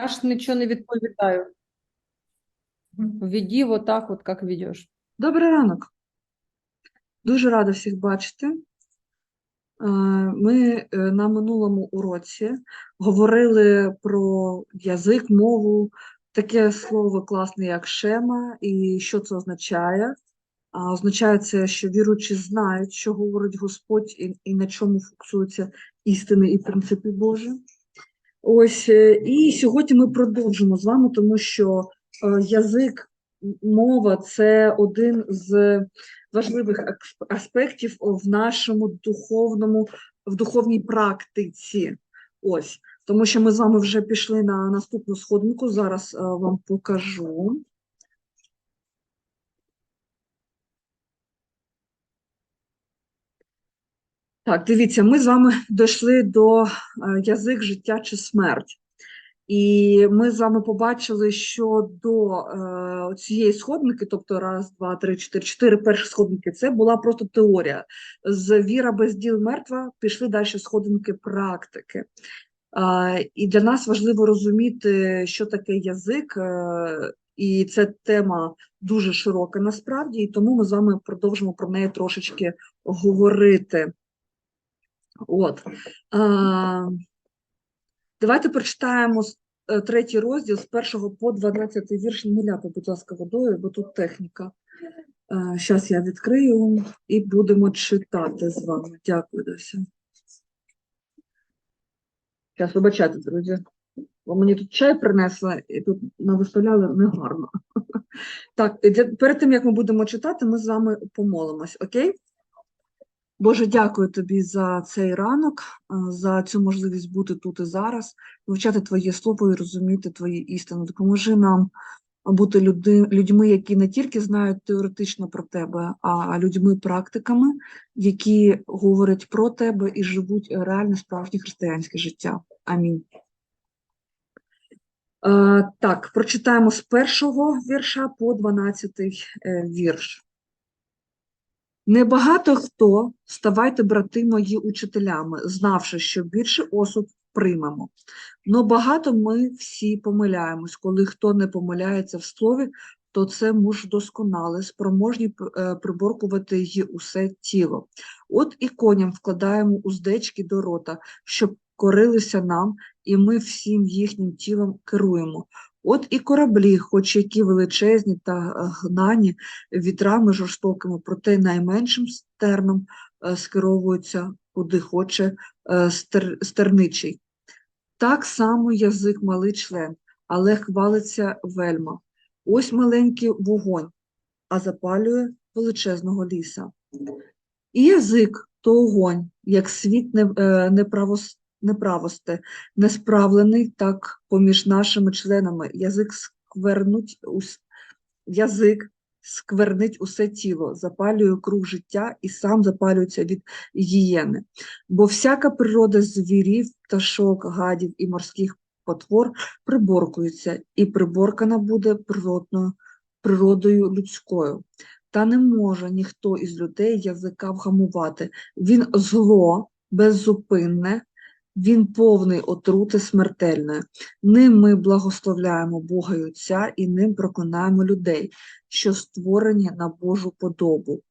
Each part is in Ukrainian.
Я ж нічого не відповідаю. Веди вот так, вот, як ведеш. Добрий ранок. Дуже рада всіх бачити. Е, Ми е, на минулому уроці говорили про язик, мову, таке слово класне, як шема, і що це означає. А Означає це, що віруючі знають, що говорить Господь, і, і на чому фокусуються істини і принципи Божі. Ось, е, і сьогодні ми продовжимо з вами, тому що е, язик, мова це один з важливих аспектів в нашому духовному, в духовній практиці. Ось, тому що ми з вами вже пішли на наступну сходинку. Зараз е, вам покажу. Так, дивіться, ми з вами дійшли до е, язик, життя чи смерть. І ми з вами побачили, що до е, цієї сходники, тобто раз, два, три, чотири, чотири перші сходники, це була просто теорія. З віра без діл мертва пішли далі сходинки практики. Е, і для нас важливо розуміти, що таке язик, е, і це тема дуже широка насправді, і тому ми з вами продовжимо про неї трошечки говорити. От. Давайте прочитаємо е, третій розділ з першого по 12 вірш. Не будь ласка, водою, бо тут техніка. Зараз я відкрию і будемо читати з вами. Дякую, Дося. Зараз, вибачайте, друзі. Бо мені тут чай принесли і тут навиставляли негарно. Так, перед тим, як ми будемо читати, ми з вами помолимось, окей? Боже, дякую тобі за цей ранок, за цю можливість бути тут і зараз, вивчати Твоє слово і розуміти Твої істини. Допоможи нам бути люди, людьми, які не тільки знають теоретично про тебе, а людьми-практиками, які говорять про тебе і живуть реальне справжнє християнське життя. Амінь. Е, так, прочитаємо з першого вірша по дванадцятий е, вірш. Небагато хто, ставайте, брати мої, учителями, знавши, що більше осуд приймемо. Но багато ми всі помиляємось. Коли хто не помиляється в слові, то це муж досконалий, спроможні е, приборкувати її усе тіло. От і коням вкладаємо уздечки до рота, щоб корилися нам, і ми всім їхнім тілом керуємо. От і кораблі, хоч які величезні та е, гнані, вітрами жорстокими, проте найменшим стерном е, скеровуються, куди хоче е, стер, стерничий. Так само язик малий член, але хвалиться вельма. Ось маленький вогонь, а запалює величезного ліса. І язик то огонь, як світ не, неправос, неправосте, несправлений так поміж нашими членами. Язик сквернуть ус, язик сквернить усе тіло, запалює круг життя і сам запалюється від гієни. Бо всяка природа звірів, пташок, гадів і морських потвор приборкується, і приборкана буде природною, природою людською. Та не може ніхто із людей язика вгамувати. Він зло, беззупинне, він повний отрути смертельної. Ним ми благословляємо Бога і Отця, і ним проклинаємо людей, що створені на Божу подобу.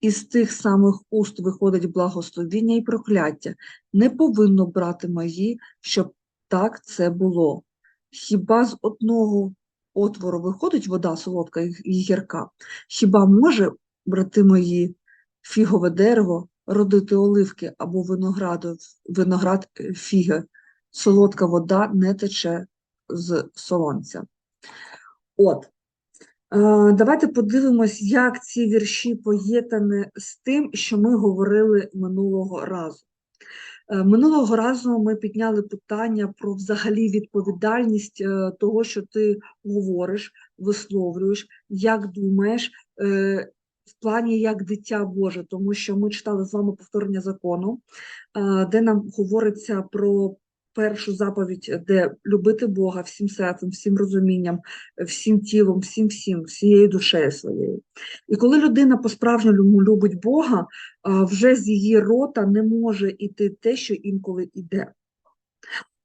Із тих самих уст виходить благословіння і прокляття. Не повинно брати мої, щоб так це було. Хіба з одного отвору виходить вода солодка і гірка? Хіба може, брати мої, фігове дерево родити оливки або винограду, виноград е, фіги? Солодка вода не тече з солонця. От. Е, Давайте подивимось, як ці вірші поєднані з тим, що ми говорили минулого разу. Е, Минулого разу ми підняли питання про взагалі відповідальність того, що ти говориш, висловлюєш, як думаєш, в плані як дитя Боже, тому що ми читали з вами повторення закону, е, де нам говориться про першу заповідь, де любити Бога всім серцем, всім розумінням, всім тілом, всім всім, всією душею своєю. І коли людина по-справжньому любить Бога, вже з її рота не може іти те, що інколи іде.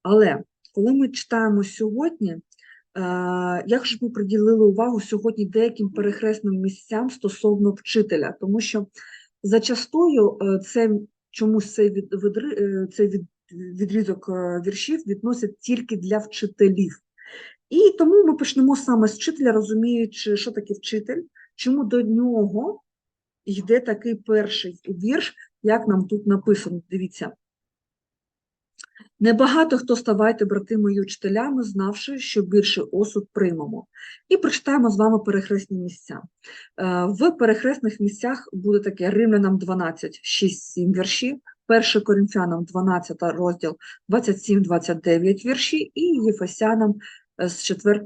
Але коли ми читаємо сьогодні, е, як ж ми приділили увагу сьогодні деяким перехресним місцям стосовно вчителя, тому що зачастую е, це чомусь цей, від, е, цей від, відрізок віршів відносять тільки для вчителів. І тому ми почнемо саме з вчителя, розуміючи, що таке вчитель, чому до нього йде такий перший вірш, як нам тут написано. Дивіться. Небагато хто ставайте, брати мої учителями, знавши, що більше осуд приймемо. І прочитаємо з вами перехресні місця. Е, В перехресних місцях буде таке Римлянам 12, 6-7 вірші, 1 Коринфянам 12 розділ 27-29 вірші і Єфесянам е, з 4,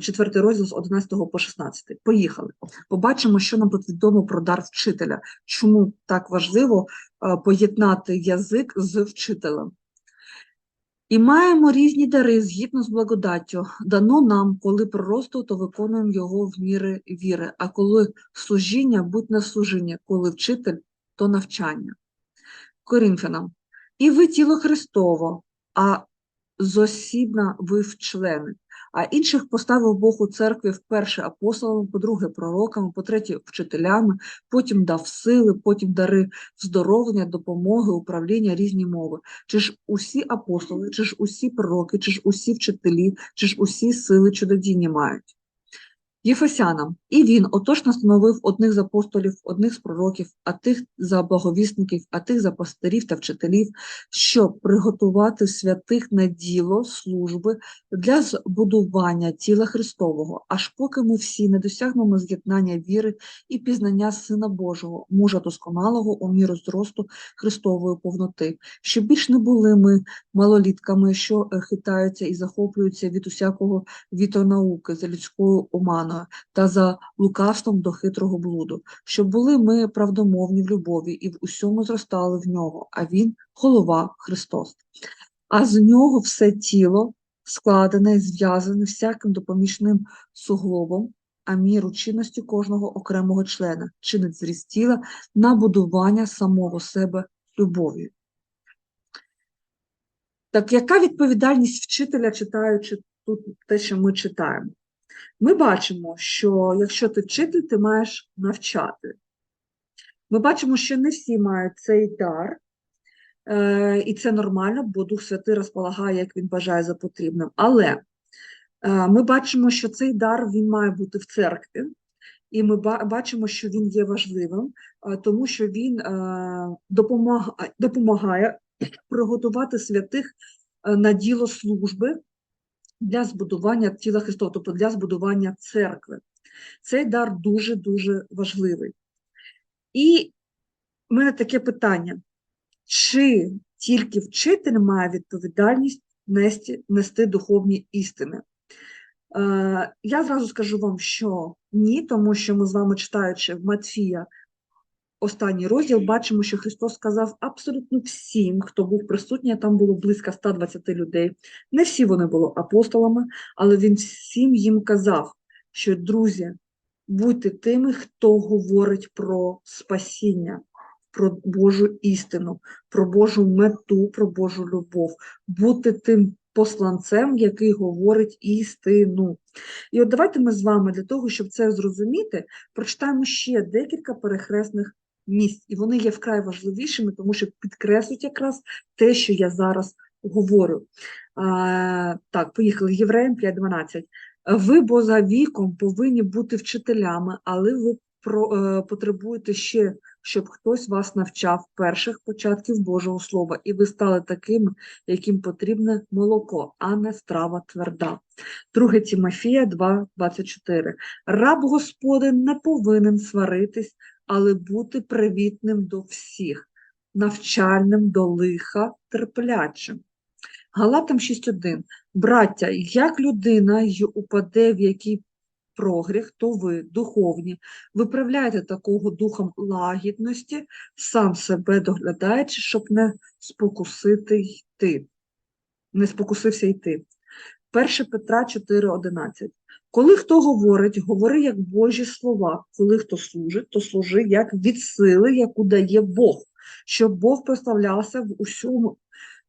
4 розділ з 11 по 16. Поїхали. Побачимо, що нам тут відомо про дар вчителя. Чому так важливо е, поєднати язик з вчителем. І маємо різні дари згідно з благодаттю. Дано нам, коли проросту, то виконуємо його в міри віри, а коли служіння, будь на служіння, коли вчитель, то навчання. Корінфянам. І ви тіло Христово, а зосібна ви в члени. А інших поставив Бог у церкві вперше апостолами, по-друге, пророками, по-третє, вчителями, потім дав сили, потім дари здоровлення, допомоги, управління, різні мови. Чи ж усі апостоли, чи ж усі пророки, чи ж усі вчителі, чи ж усі сили чудодійні мають? Єфесянам. І він отож настановив одних з апостолів, одних з пророків, а тих за благовісників, а тих за пастирів та вчителів, щоб приготувати святих на діло служби для збудування тіла Христового, аж поки ми всі не досягнемо з'єднання віри і пізнання Сина Божого, мужа досконалого у міру зросту Христової повноти, щоб більш не були ми малолітками, що е, хитаються і захоплюються від усякого вітонауки за людською оманою та за лукавством до хитрого блуду, щоб були ми правдомовні в любові і в усьому зростали в нього, а він голова Христос. А з нього все тіло складене і зв'язане всяким допоміжним суглобом, а міру чинності кожного окремого члена чинить зріст тіла на будування самого себе любов'ю. Так яка відповідальність вчителя, читаючи тут те, що ми читаємо? Ми бачимо, що якщо ти вчитель, ти маєш навчати. Ми бачимо, що не всі мають цей дар, е, і це нормально, бо Дух Святий розполагає, як він бажає за потрібним. Але е, ми бачимо, що цей дар він має бути в церкві, і ми бачимо, що він є важливим, е, тому що він допомагає, приготувати святих на діло служби для збудування тіла Христова, тобто для збудування церкви. Цей дар дуже-дуже важливий. І в мене таке питання: чи тільки вчитель має відповідальність нести, нести духовні істини? Е, я зразу скажу вам, що ні, тому що ми з вами читаючи в Матфія останній розділ, бачимо, що Христос сказав абсолютно всім, хто був присутній, там було близько 120 людей. Не всі вони були апостолами, але він всім їм казав, що друзі, будьте тими, хто говорить про спасіння, про Божу істину, про Божу мету, про Божу любов, бути тим посланцем, який говорить істину. І от давайте ми з вами для того, щоб це зрозуміти, прочитаємо ще декілька перехресних місць, і вони є вкрай важливішими, тому що підкреслюють якраз те, що я зараз говорю. А, так, поїхали. Євреям 5.12. Ви, бо за віком повинні бути вчителями, але ви про, е, потребуєте ще, щоб хтось вас навчав перших початків Божого Слова, і ви стали такими, яким потрібне молоко, а не страва тверда. 2 Тимофія 2.24. Раб Господин не повинен сваритись, але бути привітним до всіх, навчальним до лиха, терплячим. Галатам 6.1. Браття, як людина й упаде в який прогріх, то ви, духовні, виправляєте такого духом лагідності, сам себе доглядаючи, щоб не спокусити йти, не спокусився йти. 1 Петра 4.11. Коли хто говорить, говори як Божі слова. Коли хто служить, то служи як від сили, яку дає Бог, щоб Бог прославлявся в усьому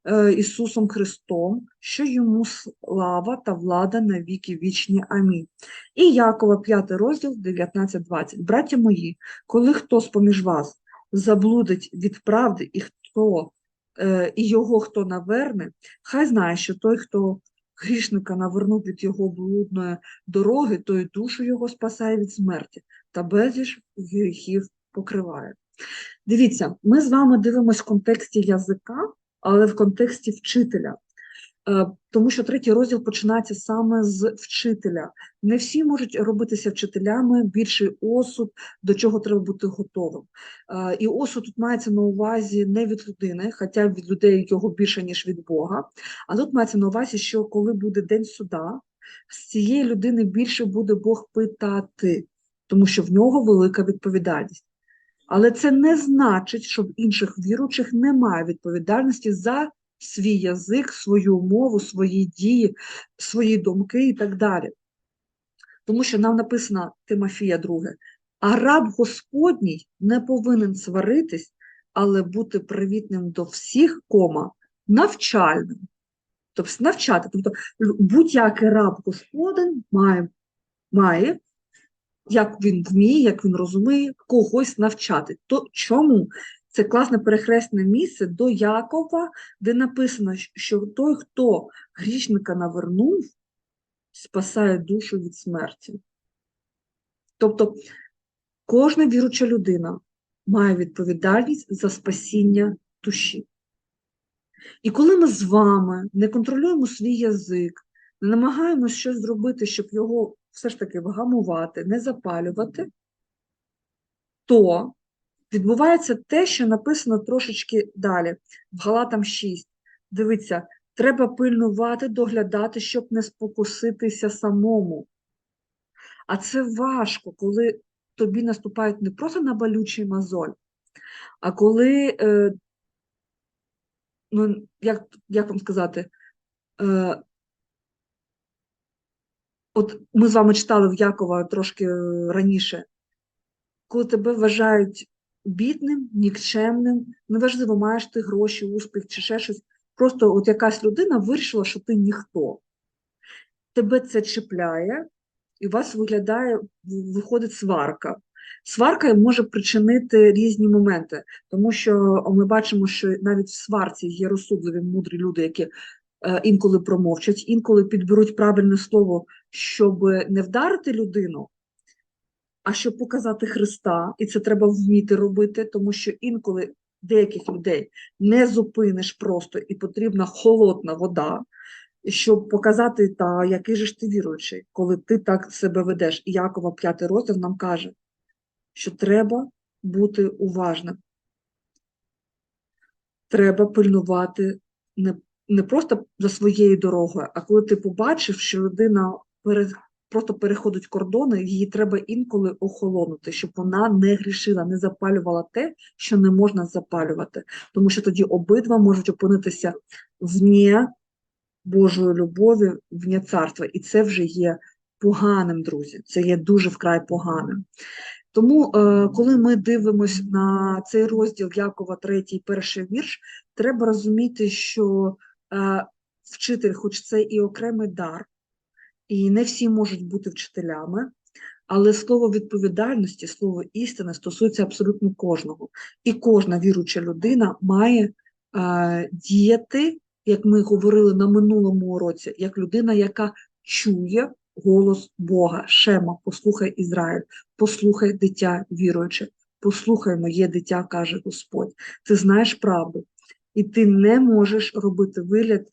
е, Ісусом Христом, що йому слава та влада на віки вічні. Амінь. І Якова, 5 розділ, 19-20. Браття мої, коли хто з-поміж вас заблудить від правди, і хто е, і його хто наверне, хай знає, що той, хто грішника навернув від його блудної дороги, то й душу його спасає від смерті та безліч гріхів покриває. Дивіться, ми з вами дивимося в контексті язика, але в контексті вчителя. Е, Тому що третій розділ починається саме з вчителя. Не всі можуть робитися вчителями, більший осуд, до чого треба бути готовим. Е, І осуд тут мається на увазі не від людини, хоча від людей його більше, ніж від Бога. А тут мається на увазі, що коли буде день суда, з цієї людини більше буде Бог питати, тому що в нього велика відповідальність. Але це не значить, що в інших віруючих немає відповідальності за свій язик, свою мову, свої дії, свої думки і так далі. Тому що нам написано Тимофія 2. А раб Господній не повинен сваритись, але бути привітним до всіх, кома, навчальним. Тобто навчати. Тобто будь-який раб Господин має, має, як він вміє, як він розуміє, когось навчати. То чому? Це класне перехресне місце до Якова, де написано, що той, хто грішника навернув, спасає душу від смерті. Тобто кожна віруча людина має відповідальність за спасіння душі. І коли ми з вами не контролюємо свій язик, не намагаємося щось зробити, щоб його все ж таки вгамувати, не запалювати, то відбувається те, що написано трошечки далі, в Галатам 6. Дивіться, треба пильнувати, доглядати, щоб не спокуситися самому. А це важко, коли тобі наступають не просто на болючий мозоль, а коли, е, ну, як, як вам сказати, е, от ми з вами читали в Якова трошки е, раніше, коли тебе вважають бідним, нікчемним, неважливо, маєш ти гроші, успіх чи ще щось, просто от якась людина вирішила, що ти ніхто. Тебе це чіпляє, і у вас виглядає, виходить сварка. Сварка може причинити різні моменти, тому що ми бачимо, що навіть в сварці є розсудливі мудрі люди, які е, інколи промовчать, інколи підберуть правильне слово, щоб не вдарити людину, а щоб показати Христа, і це треба вміти робити, тому що інколи деяких людей не зупиниш просто, і потрібна холодна вода, щоб показати, та який же ж ти віруючий, коли ти так себе ведеш. І Якова 5 розділ нам каже, що треба бути уважним. Треба пильнувати не, не просто за своєю дорогою, а коли ти побачив, що людина просто переходить кордони, її треба інколи охолонути, щоб вона не грішила, не запалювала те, що не можна запалювати. Тому що тоді обидва можуть опинитися вні Божої любові, вні царства. І це вже є поганим, друзі. Це є дуже вкрай поганим. Тому, е, коли ми дивимося на цей розділ Якова, третій, перший вірш, треба розуміти, що е, вчитель, хоч це і окремий дар, і не всі можуть бути вчителями, але слово відповідальності, слово істини стосується абсолютно кожного. І кожна віруюча людина має е, діяти, як ми говорили на минулому уроці, як людина, яка чує голос Бога. Шема, послухай Ізраїль, послухай дитя віруюче, послухай моє дитя, каже Господь. Ти знаєш правду, і ти не можеш робити вигляд,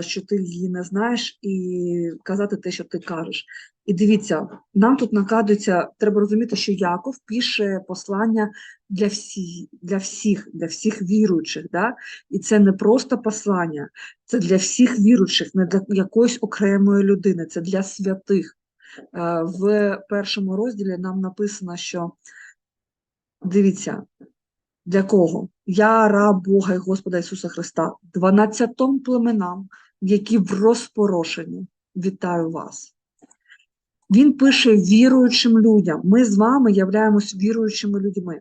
що ти її не знаєш, і казати те, що ти кажеш. І дивіться, нам тут накадується, треба розуміти, що Яков пише послання для всіх, для всіх, для всіх віруючих. Да? І це не просто послання, це для всіх віруючих, не для якоїсь окремої людини, це для святих. Е, В першому розділі нам написано, що дивіться, для кого? Я раб Бога і Господа Ісуса Христа, дванадцятом племенам, які в розпорошенні. Вітаю вас. Він пише віруючим людям. Ми з вами являємось віруючими людьми.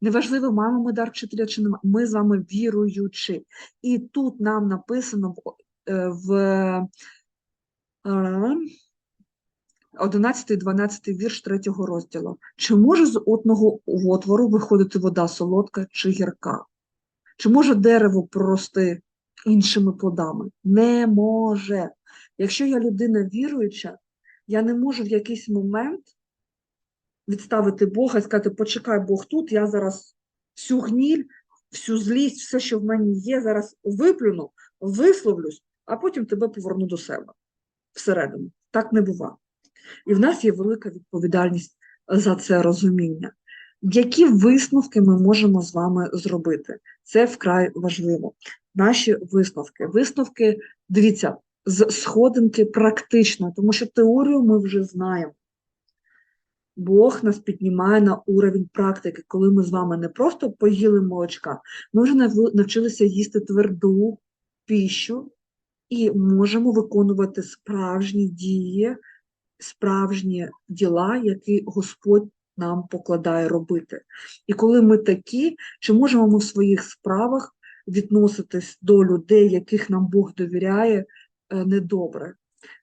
Неважливо, маємо ми дар вчителя чи немає. Ми з вами віруючі. І тут нам написано в, е, в е, 11-12 вірш 3 розділу. Чи може з одного отвору виходити вода солодка чи гірка? Чи може дерево прорости іншими плодами? Не може. Якщо я людина віруюча, я не можу в якийсь момент відставити Бога і сказати, почекай Бог тут, я зараз всю гніль, всю злість, все, що в мені є, зараз виплюну, висловлюсь, а потім тебе поверну до себе всередину. Так не буває. І в нас є велика відповідальність за це розуміння. Які висновки ми можемо з вами зробити? Це вкрай важливо. Наші висновки. Висновки, дивіться, з сходинки практично, тому що теорію ми вже знаємо. Бог нас піднімає на уровень практики, коли ми з вами не просто поїли молочка, ми вже навчилися їсти тверду піщу і можемо виконувати справжні дії, справжні діла, які Господь нам покладає робити. І коли ми такі, чи можемо ми в своїх справах відноситись до людей, яких нам Бог довіряє, е, недобре?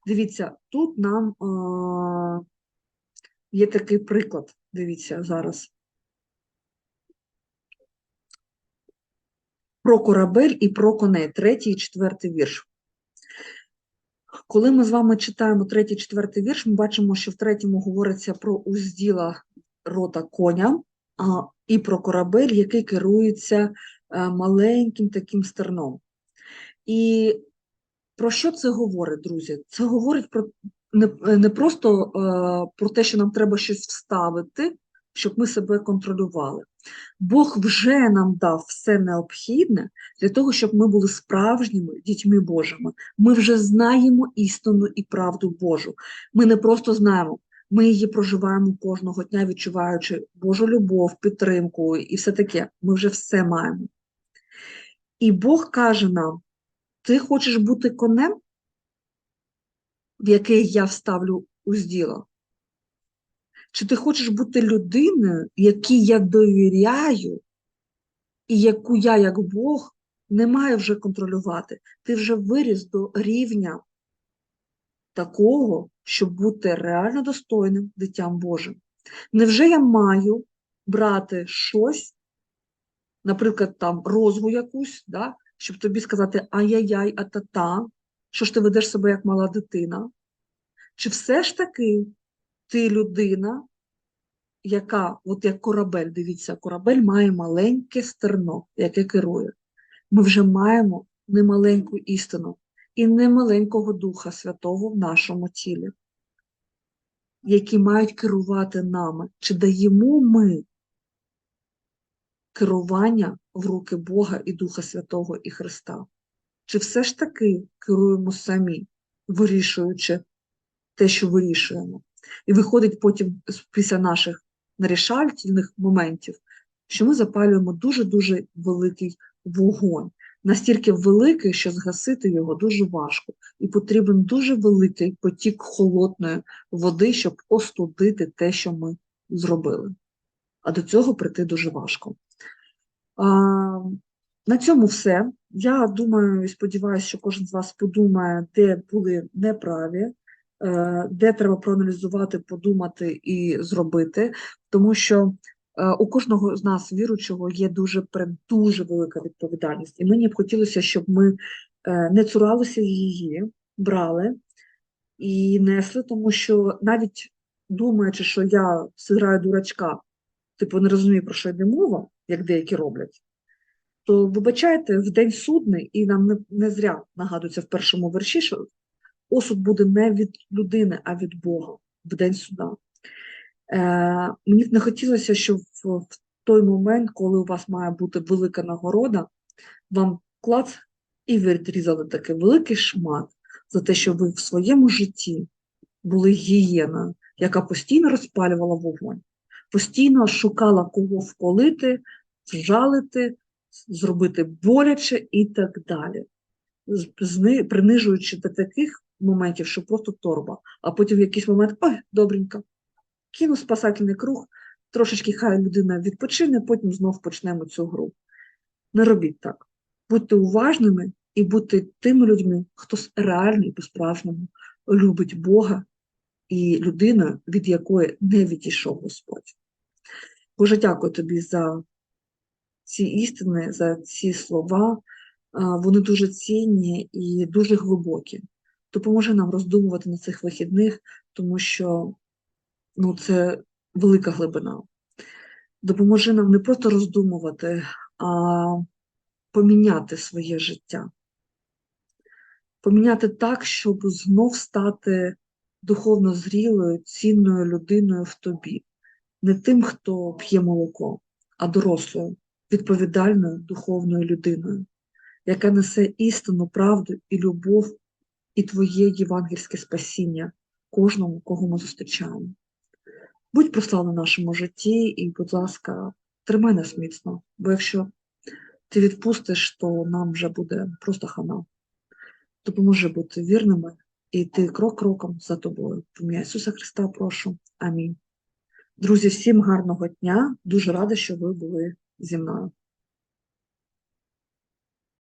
Дивіться, тут нам е, є такий приклад, дивіться зараз. Про корабель і про коней, третій і четвертий вірш. Коли ми з вами читаємо третій, четвертий вірш, ми бачимо, що в третьому говориться про узділа рота коня а, і про корабель, який керується е, маленьким таким стерном. І про що це говорить, друзі? Це говорить про не, не просто е, про те, що нам треба щось вставити, щоб ми себе контролювали. Бог вже нам дав все необхідне для того, щоб ми були справжніми дітьми Божими. Ми вже знаємо істину і правду Божу. Ми не просто знаємо, ми її проживаємо кожного дня, відчуваючи Божу любов, підтримку і все таке. Ми вже все маємо. І Бог каже нам: ти хочеш бути конем, в який я вставлю узділо? Чи ти хочеш бути людиною, якій я довіряю, і яку я, як Бог, не маю вже контролювати? Ти вже виріс до рівня такого, щоб бути реально достойним дитям Божим. Невже я маю брати щось, наприклад, там розву якусь, да, щоб тобі сказати ай-яй-яй, а-та-та, що ж ти ведеш себе як мала дитина? Чи все ж таки ти людина, яка, от як корабель, дивіться, корабель має маленьке стерно, яке керує. Ми вже маємо немаленьку істину і немаленького Духа Святого в нашому тілі, які мають керувати нами. Чи даємо ми керування в руки Бога і Духа Святого і Христа? Чи все ж таки керуємо самі, вирішуючи те, що вирішуємо? І виходить потім після наших нарішальних моментів, що ми запалюємо дуже-дуже великий вогонь. Настільки великий, що згасити його дуже важко. І потрібен дуже великий потік холодної води, щоб остудити те, що ми зробили. А до цього прийти дуже важко. А, на цьому все. Я думаю і сподіваюся, що кожен з вас подумає, де були неправі, де треба проаналізувати, подумати і зробити, тому що е, у кожного з нас, віруючого, є дуже дуже велика відповідальність. І мені б хотілося, щоб ми е, не цуралися її, брали і несли, тому що навіть думаючи, що я зіграю дурачка, типу не розумію, про що йде мова, як деякі роблять, то вибачайте, в день судний, і нам не, не зря нагадується в першому верші, що осуд буде не від людини, а від Бога в день суда. Е, мені не хотілося, щоб в, в той момент, коли у вас має бути велика нагорода, вам клац і відрізали такий великий шмат за те, що ви в своєму житті були гієною, яка постійно розпалювала вогонь, постійно шукала кого вколити, вжалити, зробити боляче і так далі, принижуючи до таких моментів, що просто торба, а потім в якийсь момент ой, добренько, кину спасательний круг, трошечки хай людина відпочине, потім знов почнемо цю гру. Не робіть так. Будьте уважними і будьте тими людьми, хто реально і по-справжньому любить Бога і людиною, від якої не відійшов Господь. Боже, дякую тобі за ці істини, за ці слова. Вони дуже цінні і дуже глибокі. Допоможи нам роздумувати на цих вихідних, тому що ну, це велика глибина. Допоможи нам не просто роздумувати, а поміняти своє життя. Поміняти так, щоб знов стати духовно зрілою, цінною людиною в тобі, не тим, хто п'є молоко, а дорослою, відповідальною духовною людиною, яка несе істину, правду і любов, і твоє євангельське спасіння кожному, кого ми зустрічаємо. Будь прославлена в нашому житті і, будь ласка, тримай нас міцно, бо якщо ти відпустиш, то нам вже буде просто хана. Допоможи бути вірними і йти крок кроком за тобою. В ім'я Ісуса Христа прошу. Амінь. Друзі, всім гарного дня. Дуже рада, що ви були зі мною.